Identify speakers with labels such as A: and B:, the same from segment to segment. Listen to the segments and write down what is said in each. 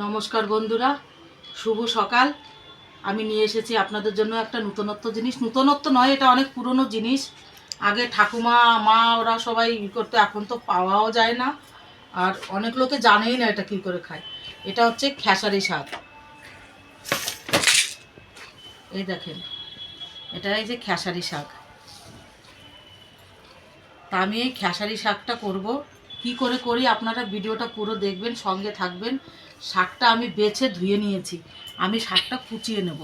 A: নমস্কার বন্ধুরা, শুভ সকাল। আমি নিয়ে এসেছি আপনাদের জন্য একটা নূতনত্ব জিনিস। নূতনত্ব নয়, এটা অনেক পুরনো জিনিস। আগে ঠাকুমা, মা, ওরা সবাই ই করতো, এখন তো পাওয়াও যায় না। আর অনেক লোকে জানেই না এটা কী করে খায়। এটা হচ্ছে খেসারি শাক। এই দেখেন, এটা এই যে খেসারি শাক। তা আমি এই খেসারি শাকটা করব। কি করে করি আপনারা ভিডিওটা পুরো দেখবেন, সঙ্গে থাকবেন। শাকটা আমি বেছে ধুয়ে নিয়েছি। আমি শাকটা কুচিয়ে নেব।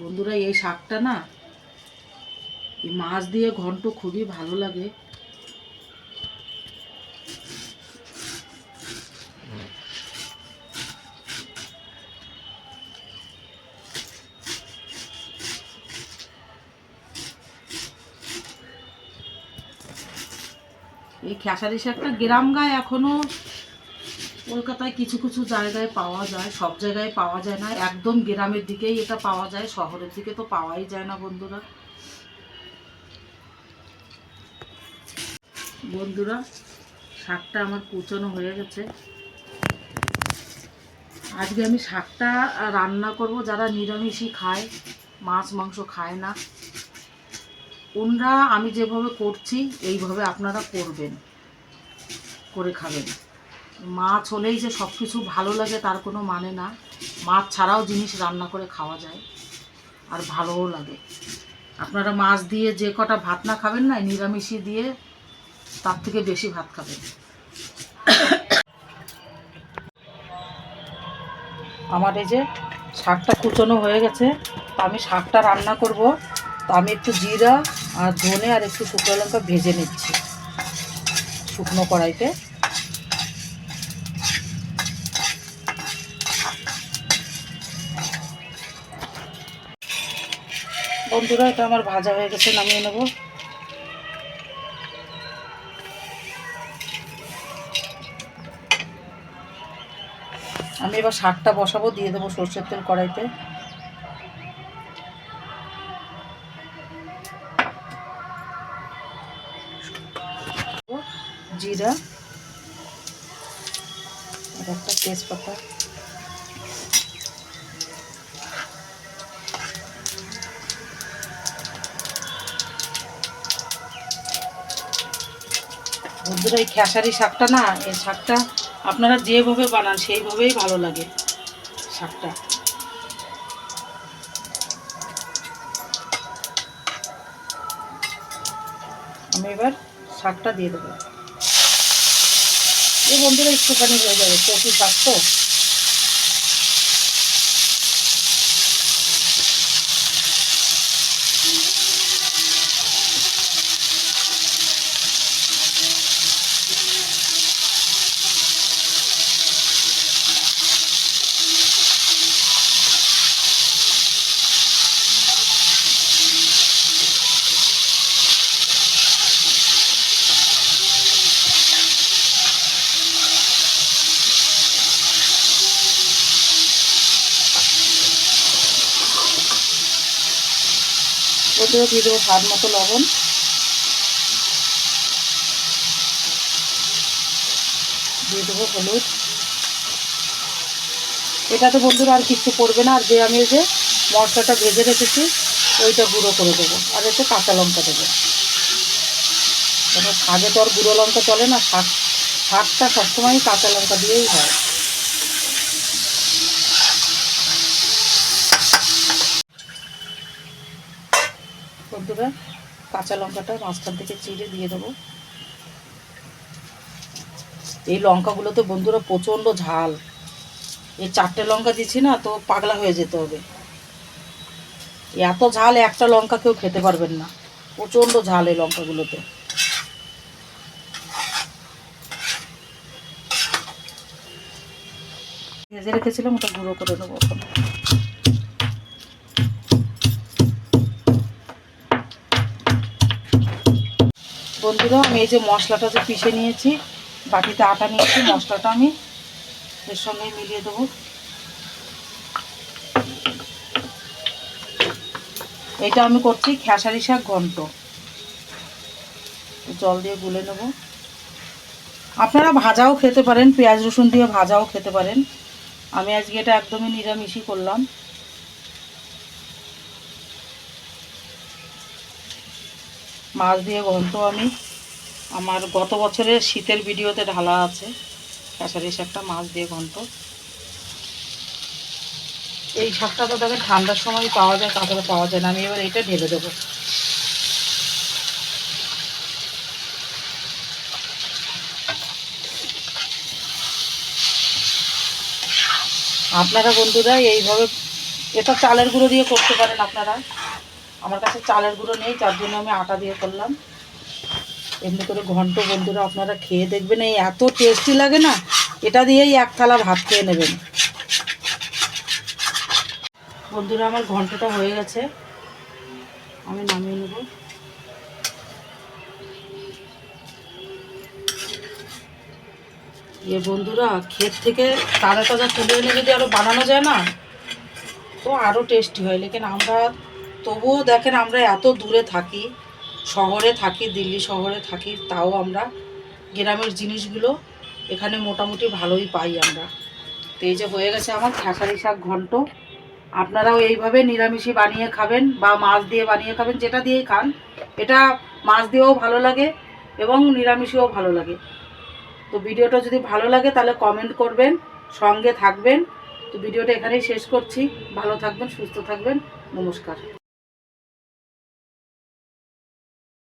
A: বন্ধুরা, এই শাকটা না, এই মাছ দিয়ে ঘন্ট খুবই ভালো লাগে। এই খেসারি শাকটা গ্রাম গায়ে এখনও কলকাতায় কিছু কিছু জায়গায় পাওয়া যায়, সব জায়গায় পাওয়া যায় না, একদম গ্রামের দিকেই এটা পাওয়া যায়, শহরের দিকে তো পাওয়াই যায় না বন্ধুরা। বন্ধুরা, শাকটা আমার কুচানো হয়ে গেছে। আজকে আমি শাকটা রান্না করব, যারা নিরামিষই খায়, মাছ, মাংস খায় না। ওনরা আমি যেভাবে করছি, এইভাবে আপনারা করবেন। করে খাবেন। মাছ হলেই যে সব কিছু ভালো লাগে তার কোনো মানে না। মাছ ছাড়াও জিনিস রান্না করে খাওয়া যায় আর ভালোও লাগে। আপনারা মাছ দিয়ে যে কটা ভাত না খাবেন না, নিরামিষই দিয়ে তার থেকে বেশি ভাত খাবেন। আমার এই যে শাকটা কুচনো হয়ে গেছে, তা আমি শাকটা রান্না করব। তা আমি একটু জিরা আর ধনে আর একটু শুকনো লঙ্কা ভেজে নিচ্ছি। শুকনো কড়াইতে। বন্ধুরা, এটা আমার ভাজা হয়ে গেছে, নামিয়ে নেব। আমি এবার শাকটা বসাবো, দিয়ে দেবো সর্ষের তেল কড়াইতে। জিরা একটা তেজপাতা। বন্ধুরা, এই খেসারি শাকটা না, এই শাকটা আপনারা যেভাবে বানান, সেইভাবেই ভালো লাগে শাকটা। আমি এবার শাকটা দিয়ে দেবো। এই বন্ধুরা, একটুখানি হয়ে যাবে কচু শাক তো? ওতেও দিয়ে দেবো স্বাদ মতো লবণ। দিয়ে দেবো হলুদ। এটা তো বন্ধুরা আর কিছু পড়বে না, আর যে আমি যে মশলাটা ভেজে রেখেছি, ওইটা গুঁড়ো করে দেবো। আর এতে কাঁচা লঙ্কা দেবো। কারণ শাকে তো আর গুঁড়ো লঙ্কা চলে না, শাক শাকটা সবসময়ই কাঁচা লঙ্কা দিয়েই হয়। বন্ধুরা কাঁচা লঙ্কাটা মাঝখান থেকে চিড়ে দিয়ে দেবো। এই লঙ্কাগুলো তো বন্ধুরা প্রচণ্ড ঝাল। এই চারটে লঙ্কা দিচ্ছি না, তো পাগলা হয়ে যেতে হবে। এত ঝাল, একটা লঙ্কা কেউ খেতে পারবেন না। প্রচণ্ড ঝাল এই লঙ্কাগুলোতে। ভেজে রেখেছিলাম, ওটা গুঁড়ো করে নেব বন্ধুরা, আমি এই যে মশলাটা যে পিষে নিয়েছি, বাটিতে আটা নিয়েছি, মশলাটা আমি এর সঙ্গে মিলিয়ে দেবো। এটা আমি করছি খেসারি শাক ঘন্ট। জল দিয়ে গুলে নেব। আপনারা ভাজাও খেতে পারেন, পেঁয়াজ রসুন দিয়ে ভাজাও খেতে পারেন। আমি আজকে এটা একদমই নিরামিষই করলাম। মাছ দিয়ে ঘন্ট আমি। আমার গত বছরের শীতের ভিডিওতে ঢালা আছে। খেসারিস একটা মাছ দিয়ে ঘন্ট এই শাকটা তো দেখেন ঠান্ডার সময় পাওয়া যায়, তারপরে পাওয়া যায় না। আমি এবার এটা ঢেলে দেবো। আপনারা বন্ধুরা, এইভাবে এটা চালের গুঁড়ো দিয়ে করতে পারেন আপনারা। আমার কাছে চালের গুঁড়ো নেই যার জন্য আমি আটা দিয়ে করলাম। এমনি করে ঘন্ট বন্ধুরা, আপনারা খেয়ে দেখবেন, এই এত টেস্টি লাগে না, এটা দিয়েই এক থালা ভাত খেয়ে নেবেন। বন্ধুরা, আমার ঘন্টটা হয়ে গেছে। আমি নামিয়ে নেব। ইয়ে বন্ধুরা, ক্ষেত থেকে তাজা তাজা তুলে এনে যদি আরও বানানো যায় না, তো আরও টেস্টি হয়। লেকিন আমরা তবুও দেখেন আমরা এত দূরে থাকি, শহরে থাকি, দিল্লি শহরে থাকি, তাও আমরা গ্রামের জিনিসগুলো এখানে মোটামুটি ভালোই পাই আমরা। তো এই যে হয়ে গেছে আমার খেসারি শাক ঘন্ট। আপনারাও এইভাবে নিরামিষই বানিয়ে খাবেন বা মাছ দিয়ে বানিয়ে খাবেন, যেটা দিয়েই খান। এটা মাছ দিয়েও ভালো লাগে এবং নিরামিষেও ভালো লাগে। তো ভিডিওটা যদি ভালো লাগে তাহলে কমেন্ট করবেন, সঙ্গে থাকবেন। তো ভিডিওটা এখানেই শেষ করছি। ভালো থাকবেন, সুস্থ থাকবেন। নমস্কার।